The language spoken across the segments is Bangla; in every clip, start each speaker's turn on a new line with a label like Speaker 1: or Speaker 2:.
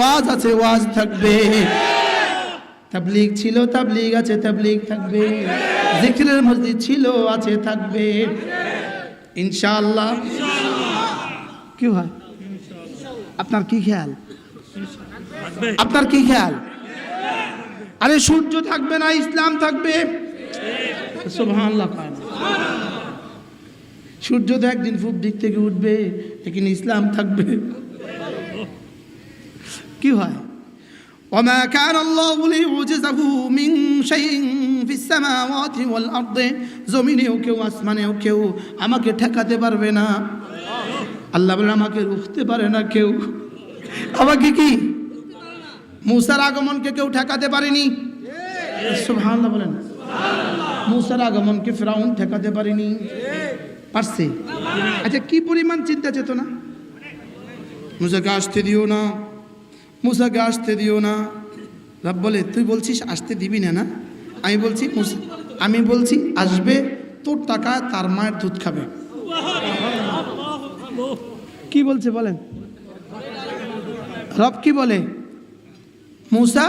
Speaker 1: ওয়াজ আছে, ওয়াজ থাকবে। তাবলিগ ছিল, তাবলিগ আছে, তাবলিগ থাকবে। জিকিরের মসজিদ ছিল, আছে, থাকবে। ইনশাআল্লাহ। কি হয়? আপনার কি খেয়াল? আপনার কি খেয়াল? আরে সূর্য থাকবে না, ইসলাম থাকবে। সূর্য তো একদিন পূব দিক থেকে উঠবে লেকিন ইসলাম থাকবে। কি হয় وما كان الله ليعجزه من شيء في السماوات والأرض জমিনেও কেউ আসমানেও কেউ আমাকে ঠেকাতে পারবে না আল্লাহ বলেন আমাকে রুখতে পারে না কেউ আমাকে কি মুসার আগমনকে কেউ ঠেকাতে পারেনি সুবহানাল্লাহ বলেন মুসার আগমনকে ফেরাউন ঠেকাতে পারেনি পারছে আচ্ছা কি পরিমাণ চিন্তা চেতনা মুসাকে আসতে দিও না মুসাকে আসতে দিও না। রব বলে, তুই বলছিস আসতে দিবি না না? আমি বলছি আমি বলছি আসবে, তোর টাকা তার মায়ের দুধ খাবে। কি বলছে বলেন? রব কি বলে? মুসা,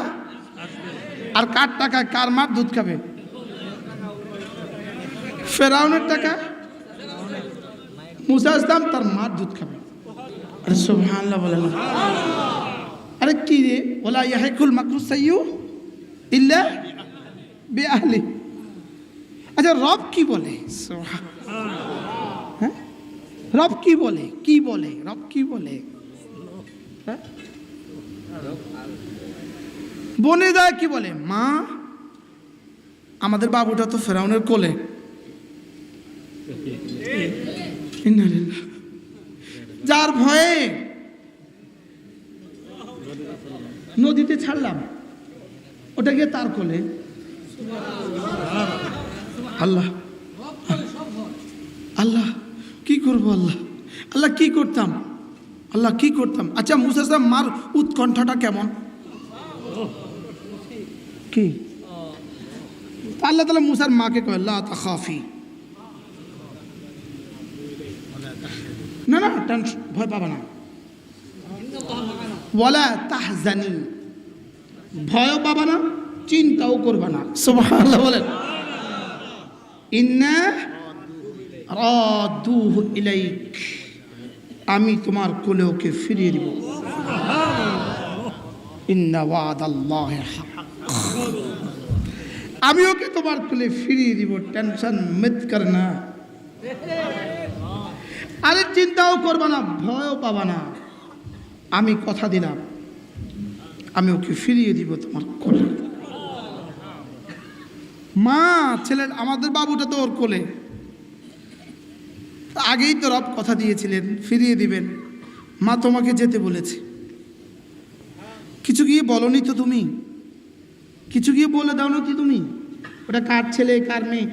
Speaker 1: আর কার টাকা, কার মার দুধ খাবে? ফেরাউনের টাকা? মুসা ইসলাম তার মার দুধ খাবে। আরে বলে না। আরে কি রে? ওলা ইয়াহিকুল মাকরু সাইয়্যু ইল্লা বে আহলি আচ্ছা রব কি বলে? হ্যাঁ? রব কি বলে? কি বলে? রব কি বলে? হ্যাঁ? বনে যায় কি বলে? মা আমাদের বাবুটা তো ফেরাউনের কোলে। তার কোলে। আল্লাহ। আল্লাহ, কি করব আল্লাহ? আল্লাহ, কি করতাম? আল্লাহ, কি করতাম? আচ্ছা মুসা সাহেব, মার উৎকণ্ঠাটা কেমন? কি? আল্লাহ তালা মুসার মাকে কয় আল্লাহ তাখাফি। না না, টেনশন, ভয় পাবা না। ওয়ালা তাহজানি। ভয়ও পাবা না চিন্তাও করবে না। সুবহানাল্লাহ বলেন। ইন্না রাদুহু ইলাইক। আমি তোমার কোলে ওকে ফিরিয়ে দিব। আমি ওকে তোমার কোলে ফিরিয়ে দিব টেনশন মিত করনা আরে চিন্তাও করবা না ভয়ও পাবা না। আমি কথা দিলাম আমি ওকে ফিরিয়ে দিব তোমার কোলে। মা, ছেলের, আমাদের বাবুটা তো ওর কোলে। আগেই তো রব কথা দিয়েছিলেন, ফিরিয়ে দিবেন। মা তোমাকে যেতে বলেছে। কিছু গিয়ে বলনি তো তুমি? কিছু গিয়ে বলে দাও না কি তুমি? ওটা কার ছেলে, কার মেয়ে?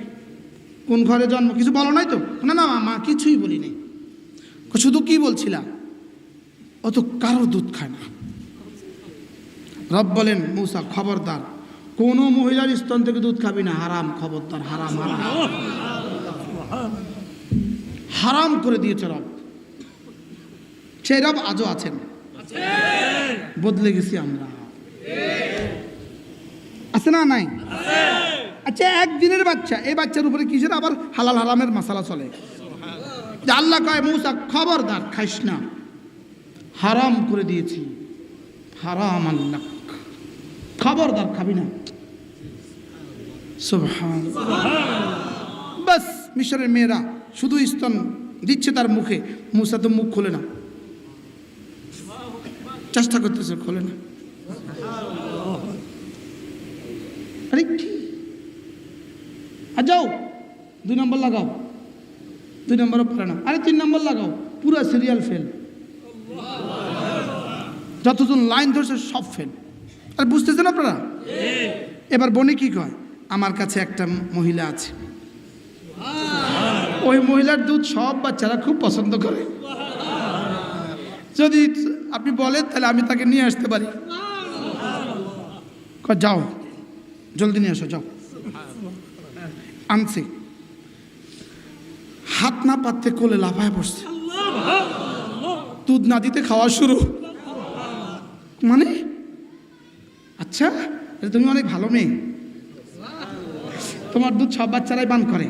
Speaker 1: কোন ঘরে জন্ম? কিছু বলো নাই তো? না না, মা, কিছুই বলি নাই শুধু কি বলছিলাম অত কারোর দুধ খায় না। রব বলেন, মৌসা খবরদার। কোনো মহিলার স্তন থেকে দুধ খাবি না। হারাম, খবরদার, হারাম হারাম। হারাম করে দিয়েছে রব। সেই রব আজও আছেন। বদলে গেছি আমরা। আছে না নাই? আচ্ছা একদিনের বাচ্চা, এই বাচ্চার উপরে কিসের আবার হালাল হারামের মশালা চলে? আল্লাহ কয়, মৌসা, খবরদার, খাইস না। হারাম করে দিয়েছি। হারাম আল্লাহ। খবরদার খাবি না বাস, মিশরের মেয়েরা শুধু স্তন দিচ্ছে তার মুখে। মুসা তো মুখ খোলে না। চেষ্টা করতেছে, খোলে না। আরে কি? আর যাও, দুই নম্বর লাগাও। দুই নম্বরও পারে না। আরে তিন নম্বর লাগাও, পুরো সিরিয়াল ফেল যতজন লাইন ধরছে, সব ফেল আর বুঝতেছেন আপনারা? এবার বনে কি কয়? আমার কাছে একটা মহিলা আছে। ওই মহিলার দুধ সব বাচ্চারা খুব পছন্দ করে। যদি আপনি বলেন তাহলে আমি তাকে নিয়ে আসতে পারি। যাও জলদি নিয়ে আসো যাও। আনছে। হাত না পাততে কোলে লাফায় পড়ছে। দুধ না দিতে খাওয়া শুরু। মানে আচ্ছা তুমি অনেক ভালো মেয়ে। তোমার দুধ সব বাচ্চারাই পান করে।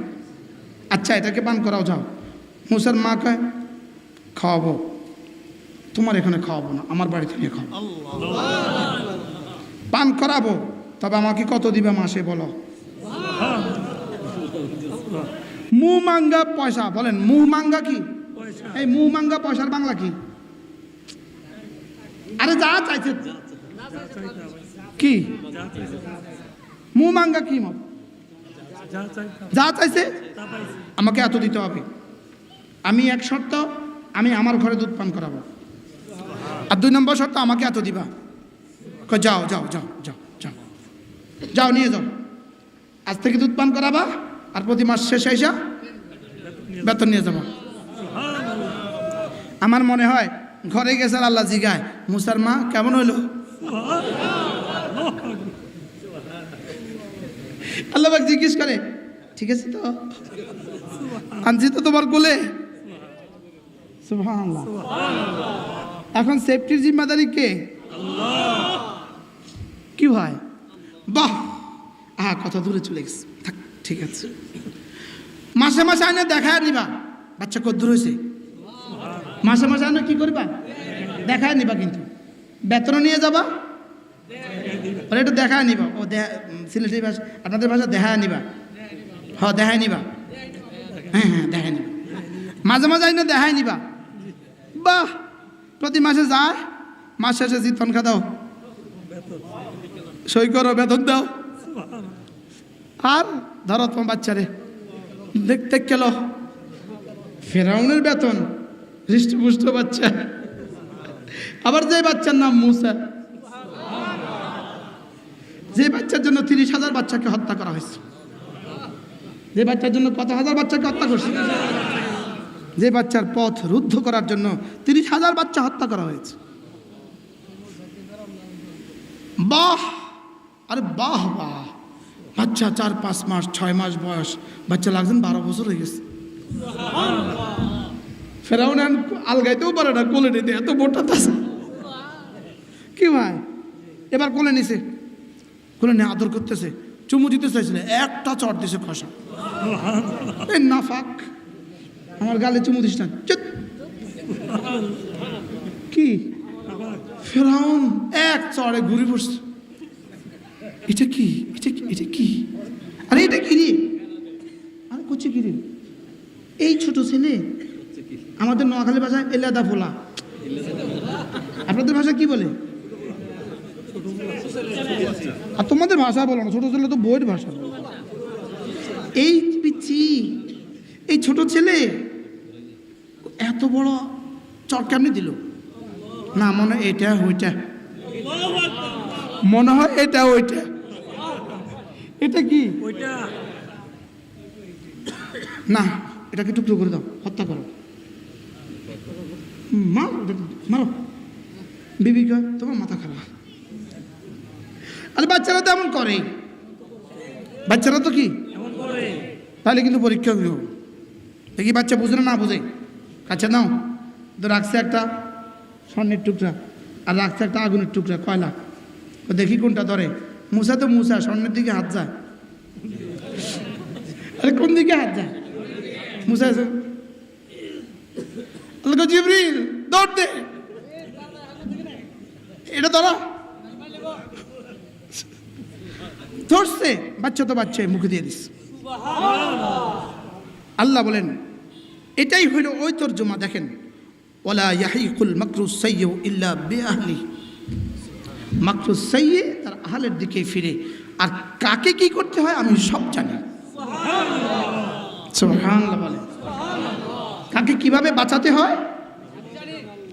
Speaker 1: আচ্ছা এটাকে পান করাও যাও। মুসার মা কয় খাওয়াবো। তোমার এখানে খাওয়াবো না আমার বাড়িতে নিয়ে খাওয়াবো। পান করাবো তবে আমাকে কত দিবে মাসে বলো? মুহ মাঙ্গা পয়সা বলেন মুহ মাঙ্গা কি এই মুহ মাঙ্গা পয়সার বাংলা কি? আরে যা চাইছে। কি? মুহ মাঙ্গা কি মত? যা চাইছে? আমাকে এত দিতে হবে। আমি এক শর্ত, আমি আমার ঘরে দুধ পান করাবো। আর দুই নম্বর শর্ত, আমাকে এত দিবা। যাও যাও যাও যাও যাও। যাও, নিয়ে যাও। আজ থেকে দুধ পান করাবা, আর প্রতি মাস শেষে এসা বেতন নিয়ে যাব। আমার মনে হয়, ঘরে গেছে আল্লাহ জিগায়। মুসার মা কেমন হইল? আল্লাহ জিজ্ঞেস করে, ঠিক আছে তো? আনছি তো তোমার কোলে। এখন সেফটির জিম্মাদারি কে? কি হয় বাহ! আহা কত দূরে চলে গেছে। থাক, ঠিক আছে। মাসে মাসে আইনে দেখায় নিবা। বাচ্চা কত দূর হয়েছে? মাসে মাসে আইনে কি করবা? দেখায় নিবা কিন্তু। বেতন নিয়ে যাবা। ওরা একটু দেখায় নিবা। ও দেখা সিলেটি ভাষা, আপনাদের ভাষা দেখায় নিবা। হ দেখায় নিবা। হ্যাঁ হ্যাঁ দেখায় নিবা। মাঝে মাঝে না দেখায় নিবা। বাহ! প্রতি মাসে যায়, মাস শেষে খা দাও সই করো, বেতন দাও। আর ধরো তোমার বাচ্চারে। দেখতে গেল ফেরাউনের বেতন, হৃষ্টপুষ্ট বাচ্চা। আবার যে বাচ্চার নাম মুসা। যে বাচ্চার জন্য তিরিশ হাজার বাচ্চাকে হত্যা করা হয়েছে। যে বাচ্চার জন্য কত হাজার বাচ্চাকে হত্যা করছে? যে বাচ্চার পথ রুদ্ধ করার জন্য তিরিশ হাজার বাচ্চা হত্যা করা হয়েছে। বাহ! আরে বাহ বাহ! বাচ্চা চার, পাঁচ মাস, ছয় মাস বয়স। বাচ্চা লাগছেন বারো বছর হয়ে গেছে। ফেরাউন আলগাইতেও পারে না, কোলে নিতে এত মোটা তাছে কি ভাই? এবার কোলে নিছে। কোলে নিয়ে আদর করতেছে। চুমু দিতে চাইছিল একটা চট দিছে খসা। এই নাফাক, আমার গালে চুমু দিস না কি? ফেরাউন এক চড়ে ঘুরে পড়ছে এটা কি? এটা কি? এটা কি? আরে, এটা কি আরে করছে কি এই ছোট ছেলে আমাদের নোয়াখালী ভাষায় এলাদা ফোলা আপনাদের ভাষা কি বলে? আর তোমাদের ভাষা বলো না ছোট ছেলে তো বইয়ের ভাষা। এই পিচ্ছি এই ছোট ছেলে এত বড় চট কেমনি দিল? না মনে হয় এটা ওইটা। মনে হয় এটা ওইটা। এটা কি?
Speaker 2: ওইটা।
Speaker 1: না এটাকে টুকরো করে দাও হত্যা করো। মারো মারো। বিবি কয় তোমার মাথা খারাপ। আরে বাচ্চারা তো এমন করে। বাচ্চারা তো কি? তাহলে কিন্তু পরীক্ষা গৃহ দেখি বাচ্চা বুঝে না বুঝে। কাছে নাও। তো রাখছে একটা স্বর্ণের টুকরা আর রাখছে একটা আগুনের টুকরা কয়লা। দেখি কোনটা ধরে। মুসা তো মুসা স্বর্ণের দিকে হাত যায়। আরে কোন দিকে হাত যায়? মুসা কয়, জিবরিল দৌড় দে। এটা ধরা। ধরছে, বাচ্চা তো বাচ্চা মুখে দিয়ে দিস আল্লাহ বলেন, এটাই হইল ওই তর্জমা, দেখেন। ওলা ইয়াহিকুল মাকরুস সাইয়্যু ইল্লা বিআহলি। মাকরুস সাইয়্যে তার আহলের দিকে ফিরে। আর কাকে কি করতে হয়, আমি সব জানি। বলেন কাকে কীভাবে বাঁচাতে হয়,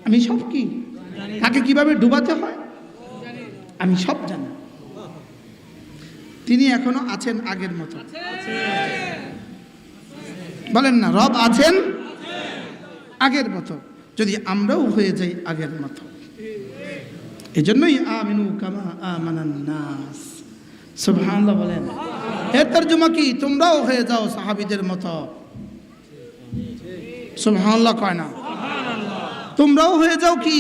Speaker 1: আমি সব কি? কাকে কীভাবে ডুবাতে হয়, আমি সব জানি। তিনি এখনও আছেন আগের মতো। বলেন না রব আছেন আগের মতো যদি আমরাও হয়ে যাই আগের মতো। এই জন্যই আমিনু কামা আমানান নাস। সুবহানাল্লাহ বলেন। এর তর্জমা কি? তোমরাও হয়ে যাও সাহাবিদের মতো। সুবহানাল্লাহ কয় না। তোমরাও হয়ে যাও কি?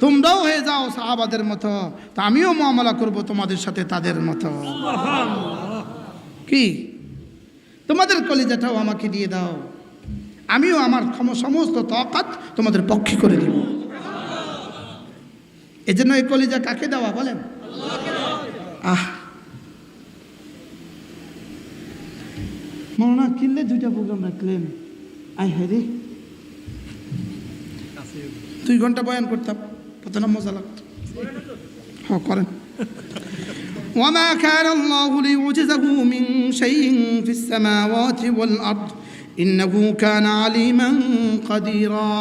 Speaker 1: তোমরাও হয়ে যাও সাহাবাদের মতো। তা আমিও মামলা করব তোমাদের সাথে তাদের মতো। কি? তোমাদের কলিজাটাও আমাকে দিয়ে দাও। আমিও আমার সমস্ত তকাত তোমাদের পক্ষে করে দিব। এজন্য এই কলিজা কাকে দেওয়া বলেন? আহ। মনে কিনলে দুইটা প্রোগ্রাম রাখলেন। আই হ্যাঁ রে। দুই ঘণ্টা বয়ান করতাম। কত না মজা লাগতো হ্যাঁ করেন وما كان الله ليعجزه من شيء في السماوات والأرض إنه كان عليما قديرا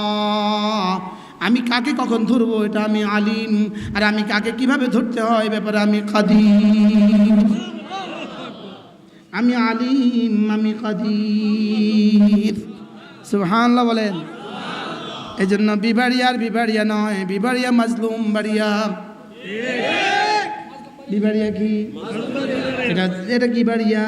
Speaker 1: আমি কাকে কখন ধরবো এটা আমি আলিম আর আমি কাকে কিভাবে ধরতে হয় এ ব্যাপারে আমি কাদির আমি আলিম আমি কাদির সুবহানাল্লাহ বলেন এই জন্য বিবাড়িয়ার বিবাড়িয়া নয় বিবাড়িয়া মাজলুম বাড়িয়া। বিবাড়িয়া কি? এটা এটা কি বাড়িয়া?